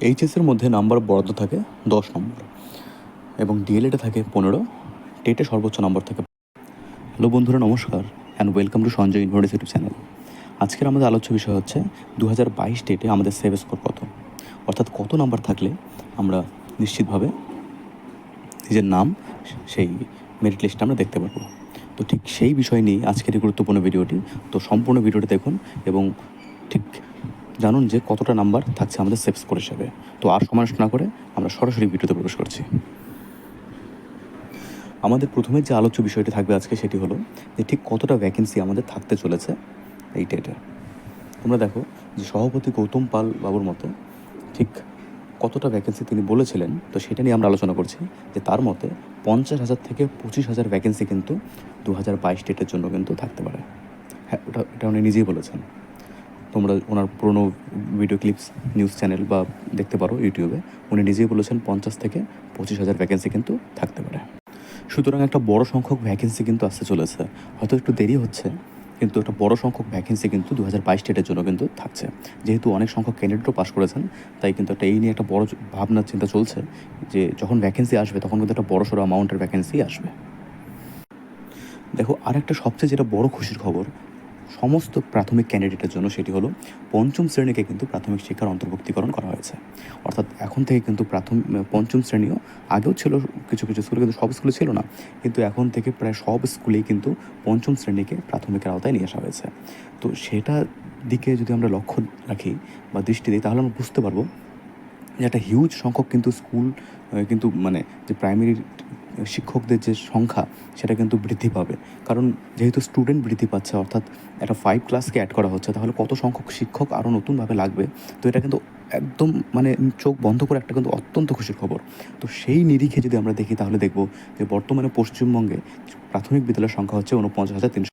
এইচএসের মধ্যে নাম্বার বরাদ্দ থাকে দশ নম্বর এবং ডিএলএডে থাকে পনেরো টেটে সর্বোচ্চ নম্বর থাকে হ্যালো বন্ধুরা, নমস্কার and welcome to Sanjay university channel আজকের আমাদের আলোচ্য বিষয় হচ্ছে দু হাজার বাইশ ডেটে আমাদের সেভ স্কোর কত? অর্থাৎ কত নাম্বার থাকলে আমরা নিশ্চিতভাবে নিজের নাম সেই মেরিট লিস্টটা আমরা দেখতে পারব। তো ঠিক সেই বিষয় নিয়ে আজকের এই গুরুত্বপূর্ণ ভিডিওটি তো সম্পূর্ণ ভিডিওটি দেখুন এবং ঠিক জানুন যে কতটা নাম্বার থাকছে আমাদের সেভ স্কোর হিসাবে। তো আর সময় না করে আমরা সরাসরি ভিডিওতে প্রবেশ করছি। আমাদের প্রথমে যে আলোচ্য বিষয়টি থাকবে আজকে সেটি হলো যে ঠিক কতটা ভ্যাকেন্সি আমাদের থাকতে চলেছে এই টেটে তোমরা দেখো যে সভাপতি গৌতম পাল বাবুর মতে ঠিক কতটা ভ্যাকেন্সি তিনি বলেছিলেন, তো সেটা নিয়ে আমরা আলোচনা করছি যে তার মতে পঞ্চাশ হাজার থেকে পঁচিশ হাজার ভ্যাকেন্সি কিন্তু দু হাজার বাইশ ডেটের জন্য কিন্তু থাকতে পারে। হ্যাঁ ওটা এটা উনি নিজেই বলেছেন। তোমরা ওনার পুরনো ভিডিও ক্লিপস নিউজ চ্যানেল বা দেখতে পারো ইউটিউবে। উনি নিজেই বলেছেন পঞ্চাশ থেকে পঁচিশ হাজার ভ্যাকেন্সি কিন্তু থাকতে পারে। সুতরাং একটা বড় সংখ্যক ভ্যাকেন্সি কিন্তু আসতে চলেছে। হয়তো একটু দেরি হচ্ছে, কিন্তু একটা বড় সংখ্যক ভ্যাকেন্সি কিন্তু দু হাজার বাইশ ডেটের জন্য কিন্তু থাকছে। যেহেতু অনেক সংখ্যক ক্যান্ডিডেটও পাস করেছেন, তাই কিন্তু একটা এই নিয়ে একটা বড় ভাবনা, চিন্তা চলছে যে যখন ভ্যাকেন্সি আসবে, তখন কিন্তু একটা বড় সড়ো অ্যামাউন্টের ভ্যাকেন্সি আসবে। দেখো আর একটা সবচেয়ে যেটা বড় খুশির খবর সমস্ত প্রাথমিক ক্যান্ডিডেটের জন্য সেটি হলো পঞ্চম শ্রেণীকে কিন্তু প্রাথমিক শিক্ষার অন্তর্ভুক্তিকরণ করা হয়েছে। অর্থাৎ এখন থেকে কিন্তু প্রাথমিক পঞ্চম শ্রেণীও আগেও ছিল, কিছু কিছু স্কুলে কিন্তু সব স্কুলে ছিল না, কিন্তু এখন থেকে প্রায় সব স্কুলেই কিন্তু পঞ্চম শ্রেণীকে প্রাথমিকের আওতায় নিয়ে আসা হয়েছে। তো সেটা দিকে যদি আমরা লক্ষ্য রাখি বা দৃষ্টি দিই, তাহলে আমরা বুঝতে পারব যে একটা হিউজ সংখ্যক কিন্তু স্কুল কিন্তু মানে যে প্রাইমারি শিক্ষকদের যে সংখ্যা, সেটা কিন্তু বৃদ্ধি পাবে। কারণ যেহেতু স্টুডেন্ট বৃদ্ধি পাচ্ছে, অর্থাৎ একটা ফাইভ ক্লাসকে অ্যাড করা হচ্ছে, তাহলে কত সংখ্যক শিক্ষক আরও নতুনভাবে লাগবে? তো এটা কিন্তু একদম মানে চোখ বন্ধ করে একটা কিন্তু অত্যন্ত খুশির খবর। তো সেই নিরিখে যদি আমরা দেখি, তাহলে দেখব যে বর্তমানে পশ্চিমবঙ্গে প্রাথমিক বিদ্যালয়ের সংখ্যা হচ্ছে উনপঞ্চাশ হাজার তিনশো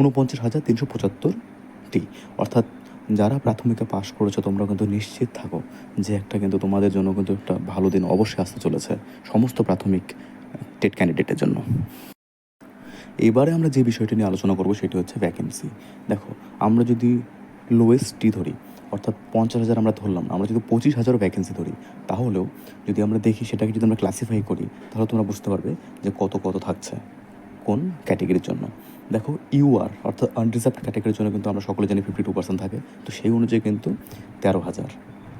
উনপঞ্চাশ হাজার তিনশো পঁচাত্তরটি। অর্থাৎ যারা প্রাথমিকে পাশ করেছ, তোমরা কিন্তু নিশ্চিত থাকো যে একটা কিন্তু তোমাদের জন্য কিন্তু একটা ভালো দিন অবশ্যই আসতে চলেছে সমস্ত প্রাথমিক টেট ক্যান্ডিডেটের জন্য। এবারে আমরা যে বিষয়টি নিয়ে আলোচনা করব সেটি হচ্ছে ভ্যাকেন্সি দেখো, আমরা যদি লোয়েস্টটি ধরি, অর্থাৎ পঞ্চাশ হাজার আমরা ধরলাম আমরা যদি পঁচিশ হাজার ভ্যাকেন্সি ধরি, তাহলেও যদি আমরা দেখি সেটাকে যদি আমরা ক্লাসিফাই করি, তাহলে তোমরা বুঝতে পারবে যে কত কত থাকছে কোন ক্যাটেগরির জন্য। দেখো ইউআর অর্থাৎ আনরিজার্ভ ক্যাটাগরির জন্য কিন্তু আমরা সকলে জানি ফিফটি টু পার্সেন্ট থাকে। তো সেই অনুযায়ী কিন্তু তেরো হাজার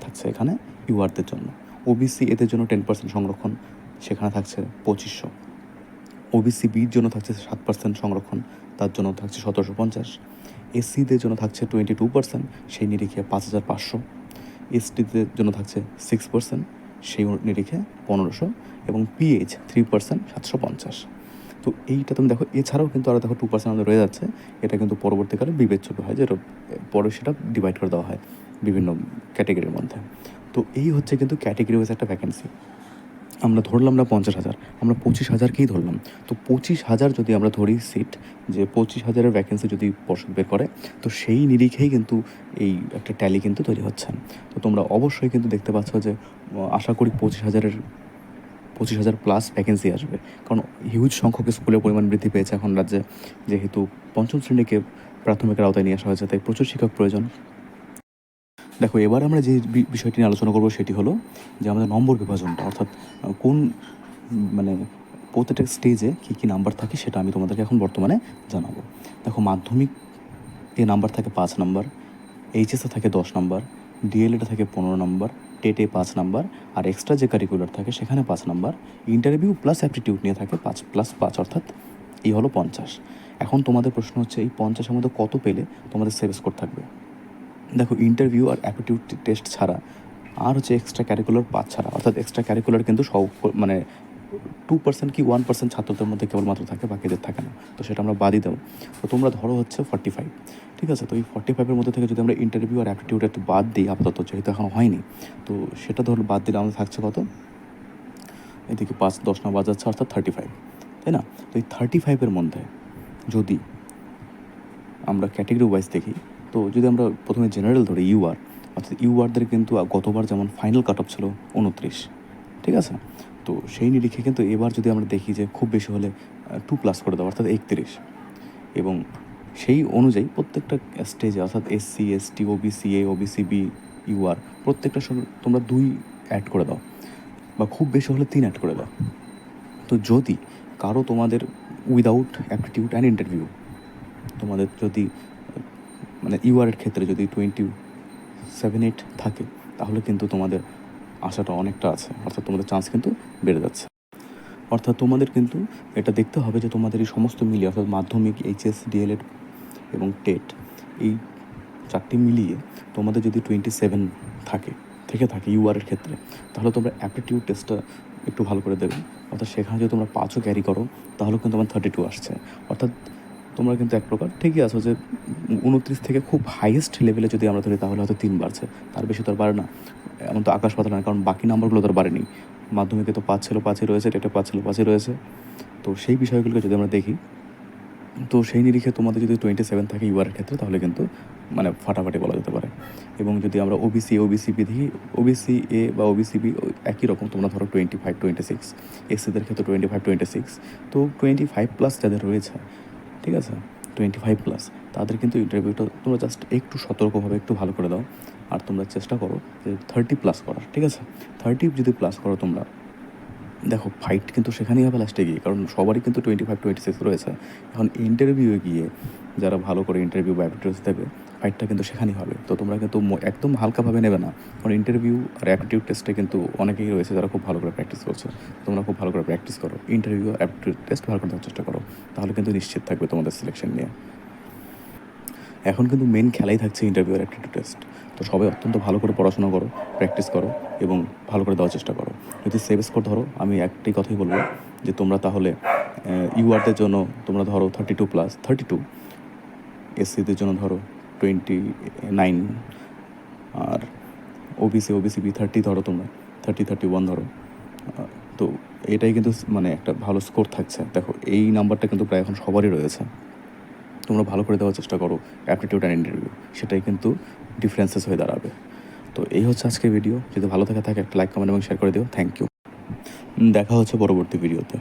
থাকছে এখানে ইউআরদের জন্য। ওবিসি এদের জন্য টেন পার্সেন্ট সংরক্ষণ, সেখানে থাকছে পঁচিশশো। ওবিসি বির জন্য থাকছে সাত পার্সেন্ট সংরক্ষণ, তার জন্য থাকছে সতেরোশো পঞ্চাশ। এসসিদের জন্য থাকছে টোয়েন্টি টু পার্সেন্ট সেই নিরিখে পাঁচ হাজার পাঁচশো। এসটিদের জন্য থাকছে সিক্স পার্সেন্ট সেই নিরিখে পনেরোশো। এবং পিএইচ থ্রি পার্সেন্ট সাতশো পঞ্চাশ। তো এইটা তুমি দেখো, এছাড়াও কিন্তু আরও দেখো টু পার্সেন্ট আমাদের রয়ে যাচ্ছে। এটা কিন্তু পরবর্তীকালে বিবেচ্য হয় যেটা পরে সেটা ডিভাইড করে দেওয়া হয় বিভিন্ন ক্যাটেগরির মধ্যে। তো এই হচ্ছে কিন্তু ক্যাটেগরি ওয়াইজ একটা ভ্যাকেন্সি আমরা ধরলাম না পঞ্চাশ হাজার, আমরা পঁচিশ হাজারকেই ধরলাম। তো পঁচিশ হাজার যদি আমরা ধরি সিট যে পঁচিশ হাজারের ভ্যাকেন্সি যদি পর্ষদ বের করে, তো সেই নিরিখেই কিন্তু এই একটা ট্যালি কিন্তু তৈরি হচ্ছে। তো তোমরা অবশ্যই কিন্তু দেখতে পাচ্ছ যে, আশা করি পঁচিশ হাজারের পঁচিশ হাজার প্লাস ভ্যাকেন্সি আসবে। কারণ হিউজ সংখ্যক স্কুলের পরিমাণ বৃদ্ধি পেয়েছে এখন রাজ্যে। যেহেতু পঞ্চম শ্রেণীকে প্রাথমিকের আওতায় নিয়ে আসা হয়েছে, তাই প্রচুর শিক্ষক প্রয়োজন। দেখো, এবার আমরা যে বিষয়টি নিয়ে আলোচনা করব সেটি হলো যে আমাদের নম্বর বিভাজনটা, অর্থাৎ কোন মানে প্রত্যেকটা স্টেজে কী কী নাম্বার থাকে সেটা আমি তোমাদেরকে এখন বর্তমানে জানাব। দেখো, মাধ্যমিক এ নাম্বার থাকে পাঁচ নাম্বার এইচএসে থাকে দশ নাম্বার ডিএলএটা থাকে পনেরো নাম্বার টেটে পাঁচ নাম্বার, আর এক্সট্রা যে কারিকুলার থাকে সেখানে পাঁচ নাম্বার ইন্টারভিউ প্লাস অ্যাপটিটিউড নিয়ে থাকে পাঁচ প্লাস পাঁচ অর্থাৎ এই হলো পঞ্চাশ। এখন তোমাদের প্রশ্ন হচ্ছে এই পঞ্চাশের মধ্যে কত পেলে তোমাদের সেভ স্কোর থাকবে? দেখো ইন্টারভিউ আর অ্যাপটিটিউড টেস্ট ছাড়া আর হচ্ছে এক্সট্রা ক্যারিকুলার পাঁচ ছাড়া, অর্থাৎ এক্সট্রা ক্যারিকুলার কিন্তু সব মানে টু পার্সেন্ট কি ওয়ান পার্সেন্ট ছাত্রদের মধ্যে কেবলমাত্র থাকে, বাকিদের থাকে না। তো সেটা আমরা বাদই দেবো। তো তোমরা ধরো হচ্ছে ফর্টি ফাইভ ঠিক আছে? তো এই ফর্টি ফাইভের মধ্যে থেকে যদি আমরা ইন্টারভিউ আর অ্যাপটিটিউড একটু বাদ দিই, আপাতত যেহেতু এখন হয়নি, তো সেটা ধরো বাদ দিলে আমাদের থাকছে কত? এদিকে পাঁচ, দশ না বাদ যাচ্ছে অর্থাৎ থার্টি ফাইভ তাই না? তো এই থার্টি ফাইভের মধ্যে যদি আমরা ক্যাটেগরি ওয়াইজ দেখি, তো যদি আমরা প্রথমে জেনারেল ধরি ইউআর অর্থাৎ ইউআরদের কিন্তু গতবার যেমন ফাইনাল কাট অফ ছিল, উনত্রিশ। ঠিক আছে? তো সেই নিরিখে কিন্তু এবার যদি আমরা দেখি যে খুব বেশি হলে টু প্লাস করে দেওয়া, অর্থাৎ একত্রিশ। এবং সেই অনুযায়ী প্রত্যেকটা স্টেজে অর্থাৎ SC ST OBC A OBC B UR প্রত্যেকটার সঙ্গে তোমরা দুই অ্যাড করে দাও বা খুব বেশি হলে তিন অ্যাড করে দাও। তো যদি কারও তোমাদের উইদাউট অ্যাপটিটিউড অ্যান্ড ইন্টারভিউ তোমাদের যদি মানে ইউআরের ক্ষেত্রে যদি টোয়েন্টি সেভেন এইট থাকে, তাহলে কিন্তু তোমাদের আশাটা অনেকটা আছে। অর্থাৎ তোমাদের চান্স কিন্তু বেড়ে যাচ্ছে। অর্থাৎ তোমাদের কিন্তু এটা দেখতে হবে যে তোমাদের এই সমস্ত মিলিয়ে, অর্থাৎ মাধ্যমিক এইচএস ডিএলএড এবং টেট, এই চারটি মিলিয়ে তোমাদের যদি টোয়েন্টি সেভেন থাকে থেকে থাকে ইউআরের ক্ষেত্রে, তাহলে তোমরা অ্যাপটিটিউড টেস্টটা একটু ভালো করে দেবে অর্থাৎ সেখানে যদি তোমরা পাঁচও ক্যারি করো, তাহলে কিন্তু তোমার থার্টি টু আসছে। অর্থাৎ তোমরা কিন্তু এক প্রকার ঠিকই আছো যে উনত্রিশ থেকে খুব হাইয়েস্ট লেভেলে যদি আমরা ধরি, তাহলে হয়তো তিন বাড়ছে। তার বেশি তো আর বাড়ে না। এমন তো আকাশ পাতাল না কারণ বাকি নাম্বারগুলো তো আর বাড়েনি। মাধ্যমিকে তো পাঁচ ছিল, পাঁচই রয়েছে টেটে পাঁচ ছিল, পাঁচই রয়েছে। তো সেই বিষয়গুলোকে যদি আমরা দেখি, তো সেই নিরিখে তোমাদের যদি টোয়েন্টি সেভেন থাকে ইউআরের ক্ষেত্রে, তাহলে কিন্তু মানে ফাটাফাটি বলা যেতে পারে। এবং যদি আমরা ওবিসি ওবিসি বি দেখি ওবিসি এ বা ওবিসি বি একই রকম, তোমরা ধরো টোয়েন্টি ফাইভ টোয়েন্টি সিক্স এসসিদের ক্ষেত্রে টোয়েন্টি ফাইভ টোয়েন্টি সিক্স তো টোয়েন্টি ফাইভ প্লাস যাদের রয়েছে ঠিক আছে? টোয়েন্টি ফাইভ প্লাস তাদের কিন্তু ইন্টারভিউটা তোমরা জাস্ট একটু সতর্কভাবে একটু ভালো করে দাও। আর তোমরা চেষ্টা করো যে থার্টি প্লাস করার, ঠিক আছে? থার্টি যদি প্লাস করো তোমরা, দেখো ফাইট কিন্তু সেখানেই হবে লাস্টে গিয়ে। কারণ সবারই কিন্তু টোয়েন্টি ফাইভ টোয়েন্টি সিক্স রয়েছে। এখন ইন্টারভিউয়ে গিয়ে যারা ভালো করে ইন্টারভিউ বা অ্যাপটিটিউড দেবে ফাইটটা কিন্তু সেখানেই হবে। তো তোমরা কিন্তু একদম হালকাভাবে নেবে না। কারণ ইন্টারভিউ আর অ্যাপটিটিউড টেস্টে কিন্তু অনেকেই রয়েছে যারা খুব ভালো করে প্র্যাকটিস করছে। তোমরা খুব ভালো করে প্র্যাকটিস করো। ইন্টারভিউ আর অ্যাপটিটিউড টেস্ট ভালো করে দেওয়ার চেষ্টা করো। তাহলে কিন্তু নিশ্চিত থাকবে তোমাদের সিলেকশন নিয়ে। এখন কিন্তু মেন খেলাই থাকছে ইন্টারভিউ আর অ্যাপটিটিউড টেস্ট তো সবাই অত্যন্ত ভালো করে পড়াশোনা করো প্র্যাকটিস করো এবং ভালো করে দেওয়ার চেষ্টা করো। যদি সেভ স্কোর ধরো, আমি একটাই কথাই বলব যে তোমরা তাহলে ইউআরদের জন্য তোমরা ধরো thirty two plus thirty two এসসিদের জন্য ধরো টোয়েন্টি নাইন আর ওবিসি ওবিসি বি থার্টি ধরো তোমরা থার্টি থার্টি ওয়ান ধরো। তো এটাই কিন্তু মানে একটা ভালো স্কোর থাকছে। দেখো, এই নাম্বারটা কিন্তু প্রায় এখন সবারই রয়েছে। তোমরা ভালো করে দেওয়ার চেষ্টা করো অ্যাপটিটিউড অ্যান্ড ইন্টারভিউ সেটাই কিন্তু ডিফারেন্সেস হয়ে দাঁড়াবে। তো এই হচ্ছে আজকের ভিডিও যদি ভালো থাকে থাকে একটা লাইক কমেন্ট এবং শেয়ার করে দিও। থ্যাংক ইউ দেখা হচ্ছে পরবর্তী ভিডিওতে